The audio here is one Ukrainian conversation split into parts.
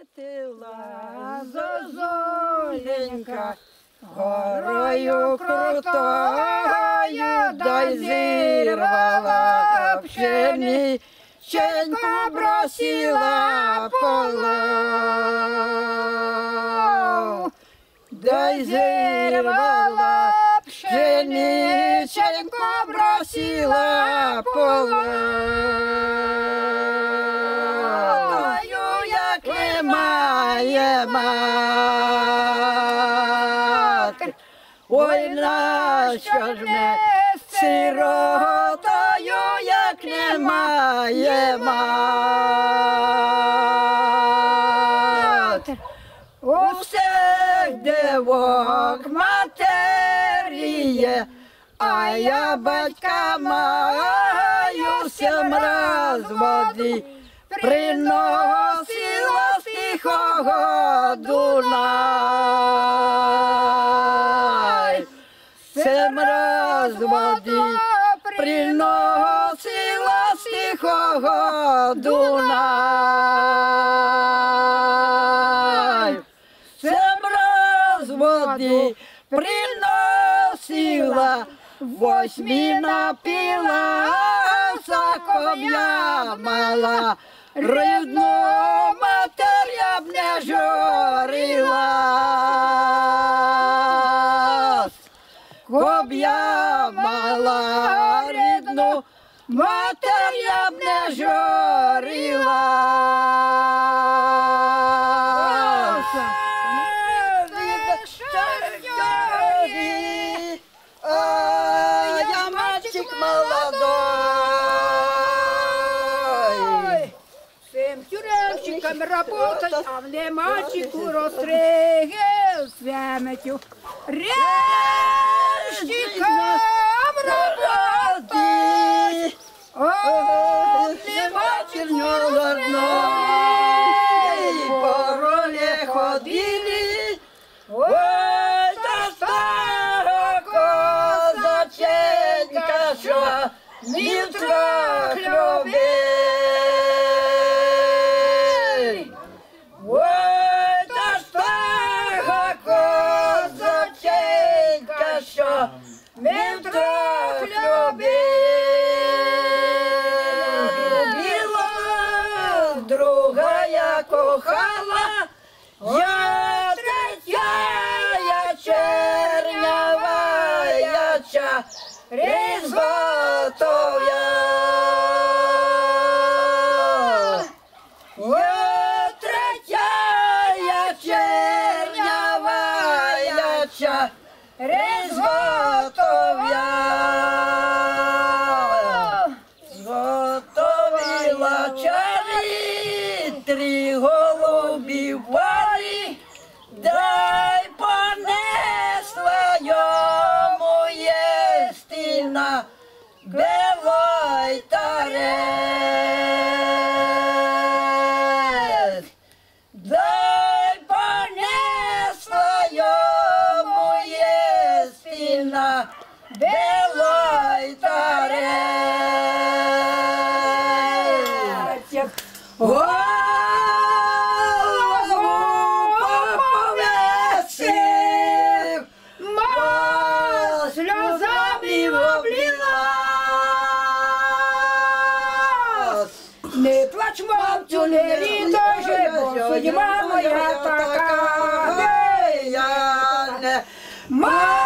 летила зозуленька, горою крутою, дай зірвала пшениченьку бросила полов. Дай зірвала пшениченьку бросила полов. Матері, ой, нащо ж не сиротою, як немає матері. У всіх дівок матеріє, а я батька маю сім раз води. Приносила з тихого Дунай. Сім раз води приносила з тихого Дунай. Сім раз води приносила, восьмі напила, я мала, рідну зажорила. Зажори, я мальчик молодой. Всем тюремщикам работать, а мне мальчику расстрегел с вяметью. Режщикам! Козаченька, що не втрох любив. Ой, та ча, різготов'я. Я третя, я чернява, я ча, різготов'я. Зготовила чарі, три голубі в парі, сльозами облила. Не плач, мамцю, не рідоже, бо судьба моя така. Гей, я не мачу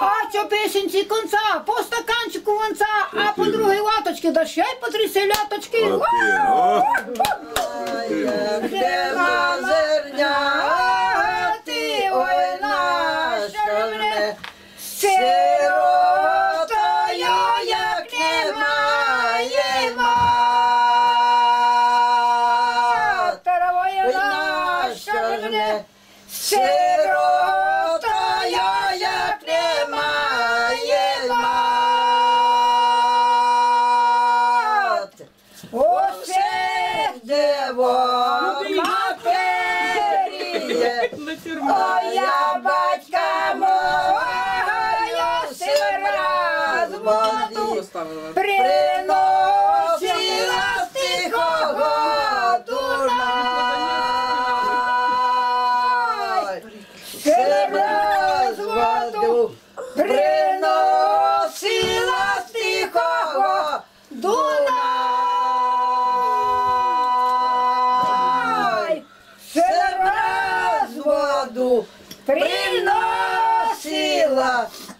А що песенці конца, по стаканчику вонца, а по другій латочки, да ще й по три селяточки. О, ти, о. Де зерня, ти ой наша мене, сиротою, як немає мат. Ой, наша мене, сиротою, Дево, матеріє, ой,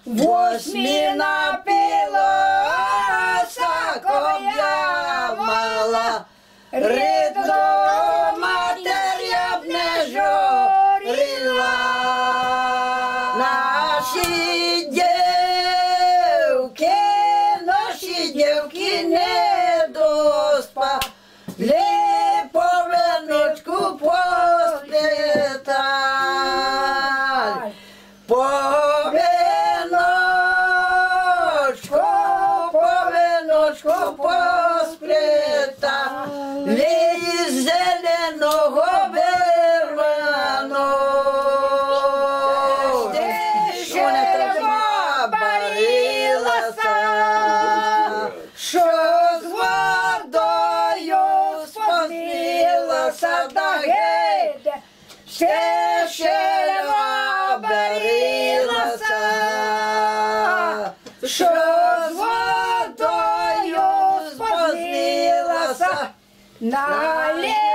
Восьми напила, саком мала, ридно матеря б не жоріла. Наші діти Садагейте, Шешева берилася, що з водою спознилася, на лі...